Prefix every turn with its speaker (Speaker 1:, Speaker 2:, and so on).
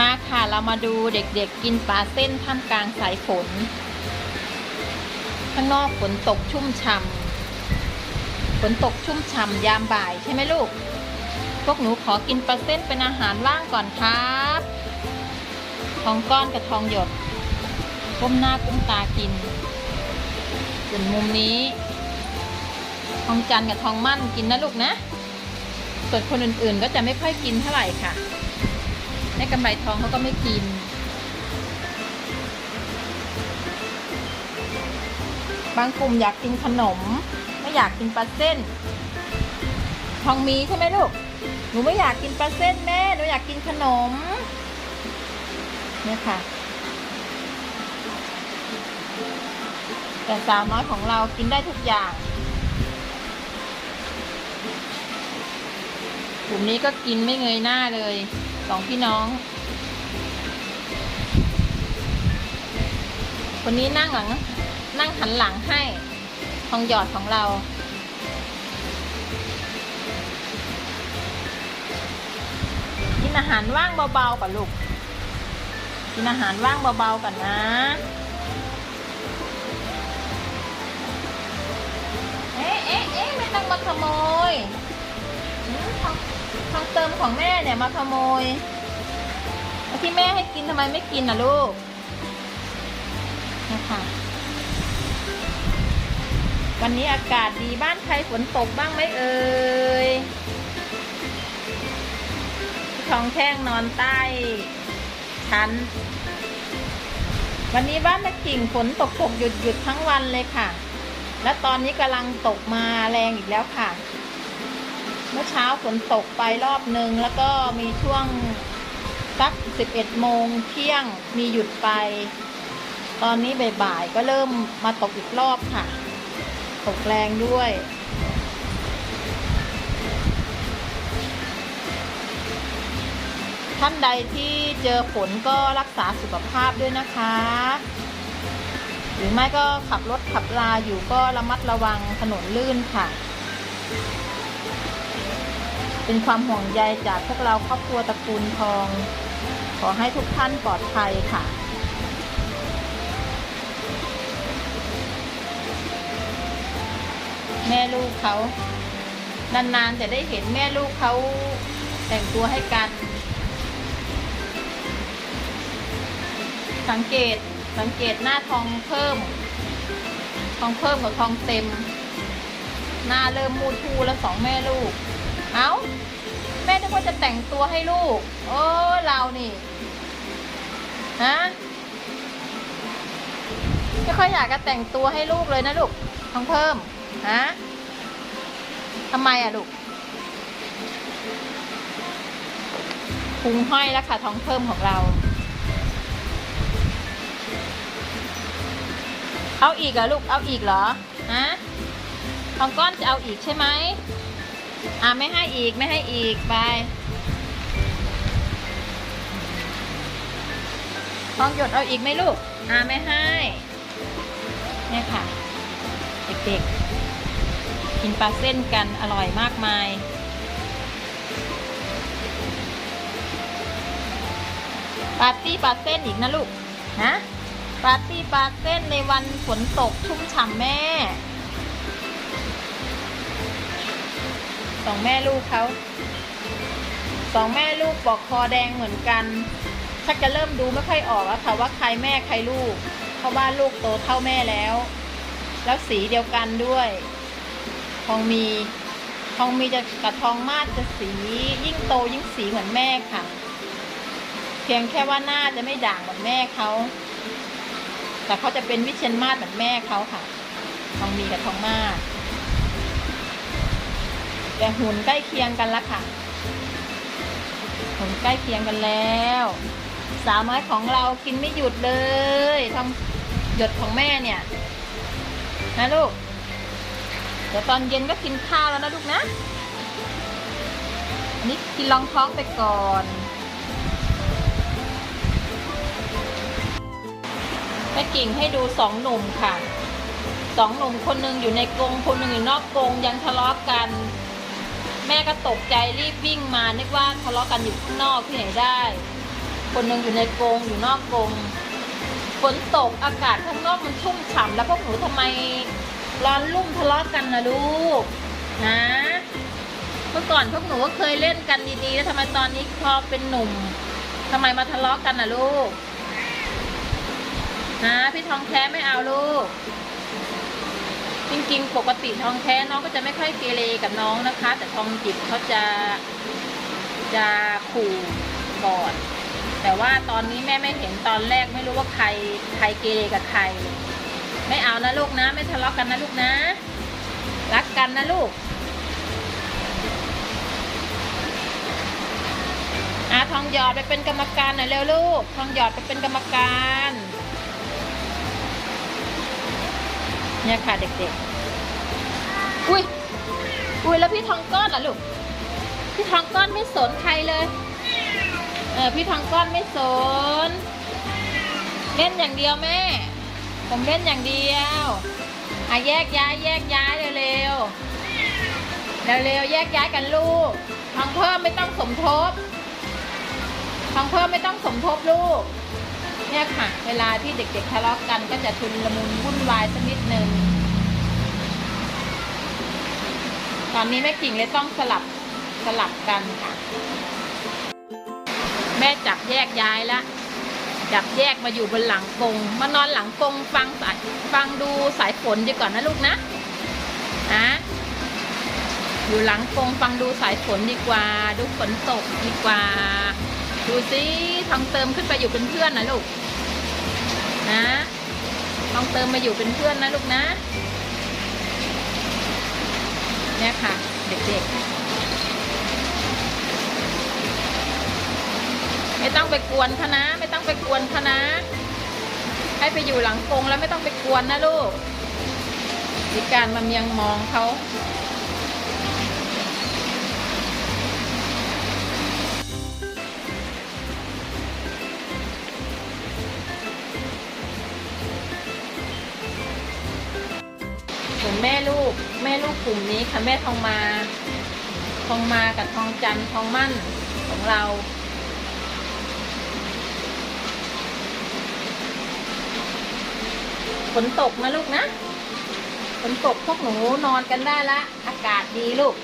Speaker 1: มาค่ะ เรามาดูเด็กๆกินปลาเส้นท่ามกลางสายฝน ข้างนอกฝนตกชุ่มฉ่ำฝนตกชุ่มฉ่ำยามบ่ายใช่ไหมลูก พวกหนูขอกินปลาเส้นเป็นอาหารว่างก่อนครับ ทองก้อนกับทองหยดก้มหน้าก้มตากิน ส่วนมุมนี้ ทองจันทร์กับทองมั่นกินนะลูกนะ ส่วนคนอื่นๆก็จะไม่ค่อยกินเท่าไหร่ค่ะ แม่กำไรทองเขาก็ไม่กิน บางกลุ่มอยากกินขนม ไม่อยากกินปลาเส้น ทองมีใช่ไหมลูก หนูไม่อยากกินปลาเส้นแม่ หนูอยากกินขนม เนี่ยค่ะ แต่สาวน้อยของเรากินได้ทุกอย่างกลุ่มนี้ก็กินไม่เงยหน้าเลย สองพี่น้อง คนนี้นั่งหลัง นั่งหันหลังให้ทองหยอดของเรา กินอาหารว่างเบาๆก่อนลูก กินอาหารว่างเบาๆก่อนนะเอ๊ะเอ๊ะเอ๊ะไม่ต้องมาขโมยอืมทอง ทองเติมของแม่เนี่ยมาขโมยที่แม่ให้กินทำไมไม่กินน่ะลูกนะคะวันนี้อากาศดีบ้านใครฝนตกบ้างไหมเอ่ยพี่ทองแท่งนอนใต้ชั้น วันนี้บ้านแม่กิ่งฝนตกตกหยุดหยุดทั้งวันเลยค่ะ และตอนนี้กำลังตกมาแรงอีกแล้วค่ะ เมื่อเช้าฝนตกไปรอบหนึ่งแล้วก็มีช่วงสัก11โมงเที่ยงมีหยุดไป ตอนนี้บ่ายๆก็เริ่มมาตกอีกรอบค่ะ ตกแรงด้วยท่านใดที่เจอฝนก็รักษาสุขภาพด้วยนะคะ หรือไม่ก็ขับรถขับลาอยู่ก็ระมัดระวังถนนลื่นค่ะ เป็นความห่วงใยจากพวกเราครอบครัวตระกูลทอง ขอให้ทุกท่านปลอดภัยค่ะ แม่ลูกเขานานๆจะได้เห็นแม่ลูกเขาแต่งตัวให้กัน สังเกตสังเกตหน้าทองเพิ่ม ทองเพิ่มกับทองเต็ม หน้าเริ่มมูดทูแล้วสองแม่ลูก เอา้า แม่นึกว่าจะแต่งตัวให้ลูก โอ้เรานี่ ฮะ ไม่ค่อยอยากจะแต่งตัวให้ลูกเลยนะลูกทองเพิ่ม ฮะทำไมอะลูกพุงห้อยแล้วค่ะท้องเพิ่มของเรา เอาอีกเหรอลูก เอาอีกเหรอ ฮะทองก้อนจะเอาอีกใช่ไหม อ่าไม่ให้อีกไม่ให้อีกไปทองหยดเอาอีกไหมลูก อ่าไม่ให้ เนี่ยค่ะ เด็กๆ กินปลาเส้นกันอร่อยมากมาย ปาร์ตี้ปลาเส้นอีกนะลูก นะ ปาร์ตี้ปลาเส้นในวันฝนตกชุ่มฉ่ำแม่ สองแม่ลูกเขาสองแม่ลูกบอกคอแดงเหมือนกันชักจะเริ่มดูไม่ค่อยออกแล้วค่ะว่าใครแม่ใครลูก เพราะว่าลูกโตเท่าแม่แล้ว แล้วสีเดียวกันด้วยทองมีทองมีจะกับทองมาดจะสียิ่งโตยิ่งสีเหมือนแม่ค่ะ เพียงแค่ว่าหน้าจะไม่ด่างเหมือนแม่เขาแต่เขาจะเป็นวิเชียนมาศเหมือนแม่เขาค่ะ ทองมีกับทองมาศ แต่หุ่นใกล้เคียงกันละค่ะ หุ่นใกล้เคียงกันแล้ว สาวน้อยของเรากินไม่หยุดเลยทำหยดของแม่เนี่ย นะลูก เดี๋ยวตอนเย็นก็กินข้าวแล้วนะลูกนะ อันนี้กินรองท้องไปก่อนแม่กิ่งให้ดูสองหนุ่มค่ะสองหนุ่มคนหนึ่งอยู่ในกรงคนหนึ่งอยู่นอกกรงยังทะเลาะกัน แม่ก็ตกใจรีบวิ่งมา นึกว่าทะเลาะกันอยู่ข้างนอกที่ไหนได้ คนหนึ่งอยู่ในกรงอยู่นอกกรงฝนตกอากาศข้างนอกมันชุ่มฉ่ำแล้วพวกหนูทำไมร้อนรุ่มทะเลาะกันนะลูกนะเมื่อก่อนพวกหนูก็เคยเล่นกันดีๆแล้วทำไมตอนนี้พอเป็นหนุ่มทำไมมาทะเลาะกันนะลูกนะพี่ทองแท้ไม่เอาลูก ริงปกติทองแท้น้องก็จะไม่ค่อยเกเรกับน้องนะคะ แต่ทองจิตเขาจะจะขู่ก่อน แต่ว่าตอนนี้แม่ไม่เห็นตอนแรกไม่รู้ว่าใครใครเกเรกับใคร ไม่เอานะลูกนะ ไม่ทะเลาะกันนะลูกนะ รักกันนะลูกอาทองหยอดไปเป็นกรรมการหน่อยเร็วลูก ทองหยอดไปเป็นกรรมการเนี่ยค่ะเด็กๆ อุ้ย อุ้ยแล้วพี่ทองก้อนล่ะลูก พี่ทองก้อนไม่สนใครเลย เออพี่ทองก้อนไม่สน เล่นอย่างเดียวแม่ ผมเล่นอย่างเดียวอะแยกย้ายแยกย้ายเร็วๆ เร็วๆแยกย้ายกันลูก ทองเพิ่มไม่ต้องสมทบ ทองเพิ่มไม่ต้องสมทบลูก เนี่ยค่ะ เวลาที่เด็กๆทะเลาะกันก็จะชุนละมุนวุ่นวายสักนิดนึง ตอนนี้แม่กิ่งเลยต้องสลับสลับกันค่ะ แม่จับแยกย้ายละจับแยกมาอยู่บนหลังกงมานอนหลังกงฟังสายฟังดูสายฝนดีก่อนนะลูกนะนะอยู่หลังกงฟังดูสายฝนดีกว่า ดูฝนตกดีกว่า ดูสิทองเติมขึ้นไปอยู่เป็นเพื่อนนะลูกนะทองเติมมาอยู่เป็นเพื่อนนะลูกนะ เนี่ยค่ะ เด็กๆ ไม่ต้องไปกวนเขานะ ไม่ต้องไปกวนเขานะ ให้ไปอยู่หลังกรงแล้วไม่ต้องไปกวนนะลูกมีการมาเมียงมองเขาส่วนแม่ลูก ม่ลูกกลุ่มนี้ค่ะแม่ทองมา ทองมากับทองจันทองมั่นของเราฝนตกนะลูกนะฝนตกพวกหนูนอนกันได้ละ อากาศดีลูก